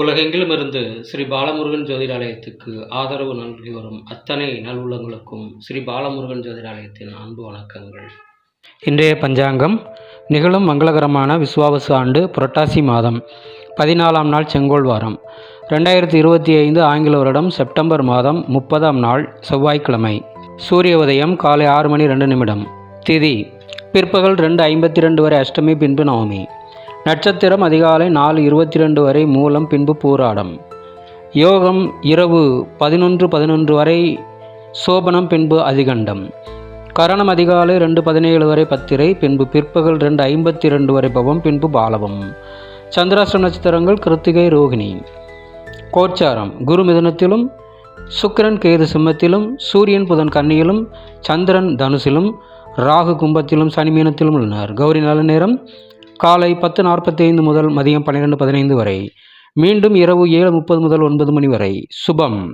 உலகெங்கிலும் இருந்து ஸ்ரீ பாலமுருகன் ஜோதிடாலயத்துக்கு ஆதரவு நல்கி வரும் அத்தனை நல்லுள்ளங்களுக்கும் ஸ்ரீ பாலமுருகன் ஜோதிடாலயத்தின் அன்பு வணக்கங்கள். இன்றைய பஞ்சாங்கம் நிகழும் மங்களகரமான விஸ்வாவசு ஆண்டு புரட்டாசி மாதம் பதினாலாம் நாள் செங்கோல் வாரம். ரெண்டாயிரத்தி இருபத்தி ஐந்து ஆங்கில வருடம் செப்டம்பர் மாதம் முப்பதாம் நாள் செவ்வாய்க்கிழமை. சூரிய உதயம் காலை ஆறு மணி ரெண்டு நிமிடம். திதி பிற்பகல் ரெண்டு ஐம்பத்தி ரெண்டு வரை அஷ்டமி பின்பு நவமி. நட்சத்திரம் அதிகாலை நாலு இருபத்தி ரெண்டு வரை மூலம் பின்பு பூராடம். யோகம் இரவு பதினொன்று பதினொன்று வரை சோபனம் பின்பு அதிகண்டம். கரணம் அதிகாலை ரெண்டு பதினேழு வரை பத்திரை பின்பு பிற்பகல் ரெண்டு ஐம்பத்தி ரெண்டு வரை பவம் பின்பு பாலவம். சந்திராஷ்ட நட்சத்திரங்கள் கிருத்திகை ரோகிணி. கோச்சாரம் குரு மிதனத்திலும் சுக்கிரன் கேது சிம்மத்திலும் சூரியன் புதன் கன்னியிலும் சந்திரன் தனுசிலும் ராகு கும்பத்திலும் சனி மீனத்திலும் உள்ளனர். கௌரி நல்ல நேரம். காலை பத்து நாற்பத்தி ஐந்து முதல் மதியம் பன்னிரெண்டு பதினைந்து வரை. மீண்டும் இரவு ஏழு முப்பது முதல் ஒன்பது மணி வரை. சுபம்.